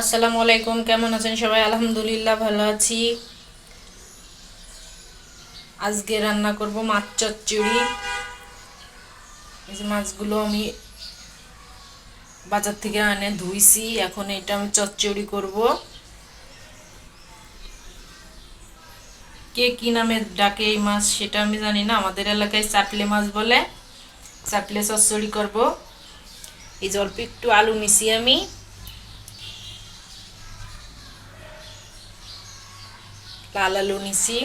আসসালামু আলাইকুম, কেমন আছেন সবাই? আলহামদুলিল্লাহ ভালো আছি। আজকে রান্না করব মাছ চচ্চড়ি। এই যে মাছগুলো আমি বাজার থেকে আনে ধুইছি, এখন এটা আমি চচ্চড়ি করব। কে কি নামে ডাকে এই মাছ সেটা আমি জানি না, আমাদের এলাকায় চাপলে মাছ বলে, চাপলে চচ্চড়ি করব। এই যে অল্প একটু আলু নিছি আমি। লাল আলু নিছি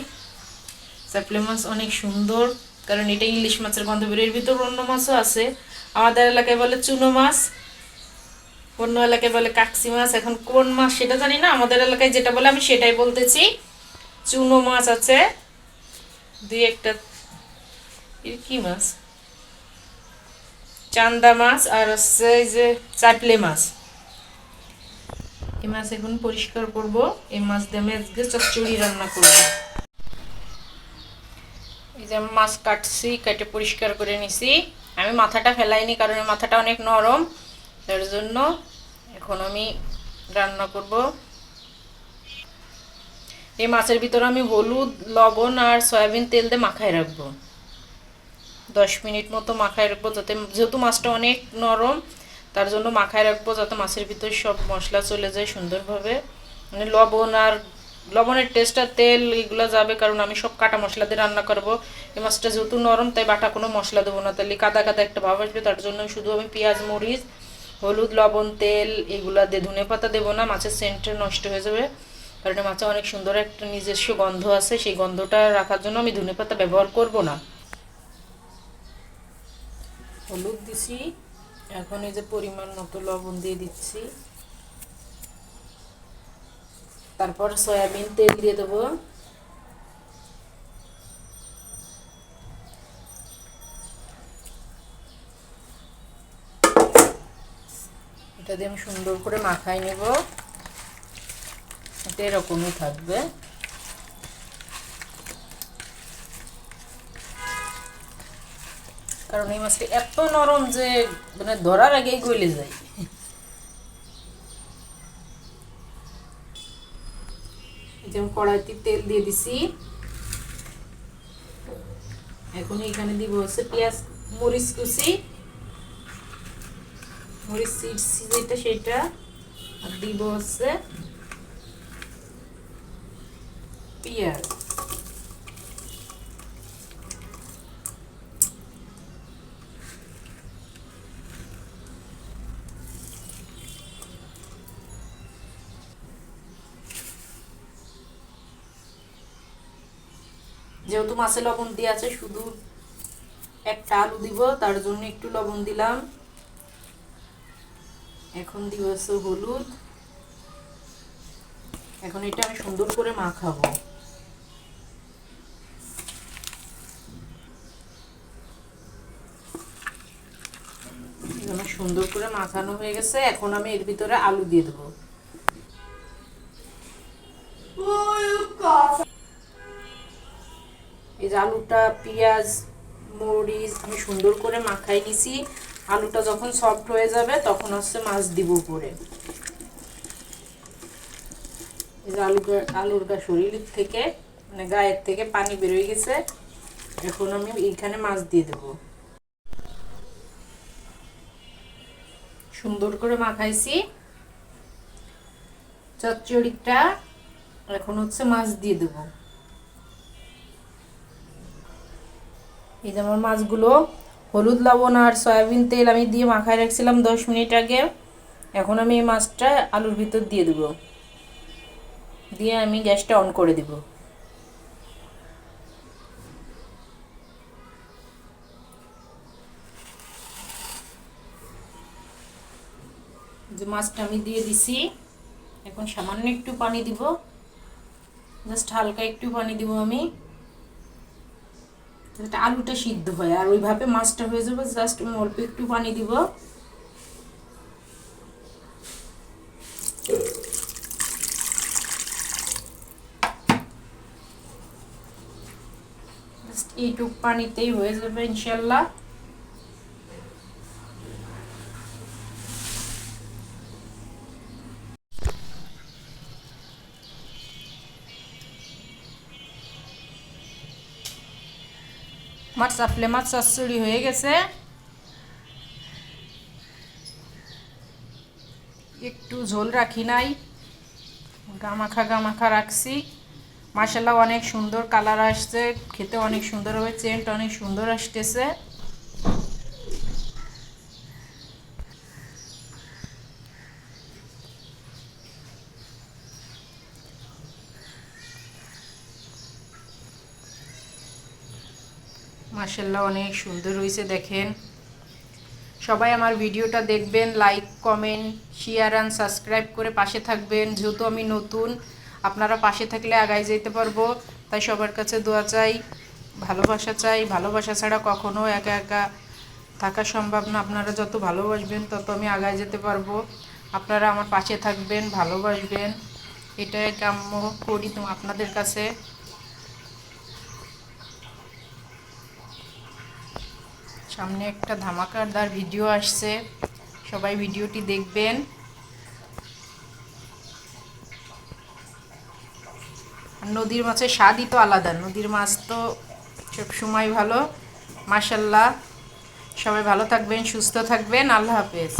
চাপলে মাছ অনেক সুন্দর, কারণ এটা ইলিশ মাছের গন্ধ বের এর ভিতর অন্য মাছও আছে। আমাদের এলাকায় বলে চুনো মাছ, অন্য এলাকায় বলে কাকসি মাছ। এখন কোন মাছ সেটা জানি না, আমাদের এলাকায় যেটা বলে আমি সেটাই বলতেছি। চুনো মাছ আছে। দুই একটা কি মাছ? চান্দা মাছ, আর হচ্ছে যে চাপলে মাছ। এই মাছ এখন পরিষ্কার করব। এই মাছ দিয়ে আমি আজকে চচ্চড়ি রান্না করব। এই যে আমি মাছ কাটছি, কেটে পরিষ্কার করে নিছি। আমি মাথাটা ফেলাইনি কারণ মাথাটা অনেক নরম। তার জন্য এখন আমি রান্না করব। এই মাছের ভিতরে আমি হলুদ, লবণ আর সয়াবিন তেল দিয়ে মাখায় রাখব। দশ মিনিট মতো মাখায় রাখব যাতে যেহেতু মাছটা অনেক নরম তার জন্য মাখায় রাখব যাতে মাছের ভিতরে সব মশলা চলে যায় সুন্দরভাবে। মানে লবণ আর লবণের টেস্ট আর তেল এগুলো যাবে, কারণ আমি সব কাটা মশলা দিয়ে রান্না করব। এই মাছটা যেহেতু নরম, তাই বাটা কোনো মশলা দেবো না। তাহলে কাদা কাদা একটা ভাব আসবে, তার জন্য শুধু আমি পেঁয়াজ, মরিচ, হলুদ, লবণ, তেল এগুলো দিয়ে ধনে পাতা দেবো না, মাছের সেন্টটা নষ্ট হয়ে যাবে। কারণ মাছে অনেক সুন্দর একটা নিজস্ব গন্ধ আছে, সেই গন্ধটা রাখার জন্য আমি ধনে পাতা ব্যবহার করব না। হলুদ দিছি। এখন এই যে পরিমাণ মতো লবণ দিয়ে দিচ্ছি। তারপর সয়াবিন তেল দিয়ে দেবো। এটা দিয়ে আমি সুন্দর করে মাখাই নেব। এটা এরকমই থাকবে। কারণ এই মাছটা এত নরম যে মানে ধরার আগেই গলে যায়। কড়াইতে তেল দিয়ে দিছি। এখন এখানে দিব হচ্ছে পেঁয়াজ, মরিচ কুচি। মরিচ যেটা সেটা, আর দিব হচ্ছে পেঁয়াজ। যেহেতু মাছে লবণ দিয়ে আছে, শুধু একটা আলু দিব, তার জন্য একটু লবণ দিলাম। এখন দিব হলুদ। এখন এটা আমি সুন্দর করে মাখাবো। সুন্দর করে মাখানো হয়ে গেছে, এখন আমি এর ভিতরে আলু দিয়ে দেবো। এই আলুটা, পেঁয়াজ, মরিচ আমি সুন্দর করে মাখাই নিছি। আলুটা যখন সফট হয়ে যাবে, তখন হচ্ছে মাছ দিব উপরে। এই যে আলু আলুর গা থেকে মানে গায়ের থেকে পানি বেরোয় গেছে। এখন আমি এইখানে মাছ দিয়ে দেব। সুন্দর করে মাখাইছি। চচ্চড়িটা এখন হচ্ছে মাছ দিয়ে দেবো। এই যে আমার মাছগুলো, হলুদ, লবণ আর সয়াবিন তেল আমি দিয়ে মাখায় রাখছিলাম দশ মিনিট আগে। এখন আমি এই মাছটা আলুর ভিতর দিয়ে দেব। দিয়ে আমি গ্যাসটা অন করে দেব। যে মাছটা আমি দিয়ে দিছি, এখন সামান্য একটু পানি দিব। জাস্ট হালকা একটু পানি দিব আমি। যাতে আলুটা সিদ্ধ হয়, আর ওইভাবে মাছটা হয়ে যাবে জাস্ট আমি অল্প একটু পানি দিব। এইটুক পানিতেই হয়ে যাবে, ইনশাল্লাহ। মাছ চাপলে মাছ চচ্চড়ি হয়ে গেছে। একটু ঝোল রাখি নাই। গামাখা গামাখা রাখছি। মাসাল্লাহ অনেক সুন্দর কালার আসছে, খেতে অনেক সুন্দর হবে, চেন্ট অনেক সুন্দর আসতেছে। মাসাল্লাহ অনেক সুন্দর হয়েছে দেখেন। সবাই আমার ভিডিওটা দেখবেন like comment share and subscribe করে পাশে থাকবেন। যেহেতু আমি নতুন, আপনারা পাশে থাকলে আগায় যেতে পারব। তাই সবার কাছে দোয়া চাই, ভালোবাসা চাই। ভালোবাসা ছাড়া কখনো একা একা থাকা সম্ভব না। আপনারা যত ভালোবাসবেন, তত আমি আগায় যেতে পারব। আপনারা আমার পাশে থাকবেন, ভালোবাসবেন। এটাই কাম্য করি তো আপনাদের কাছে। সামনে একটা ধামাকাদার ভিডিও আসছে। সবাই ভিডিওটি দেখবেন। নদীর মাছের স্বাদই তো আলাদা। নদীর মাছ তো সবসময় ভালো। মাসাল্লাহ সবাই ভালো থাকবেন, সুস্থ থাকবেন। আল্লাহ হাফেজ।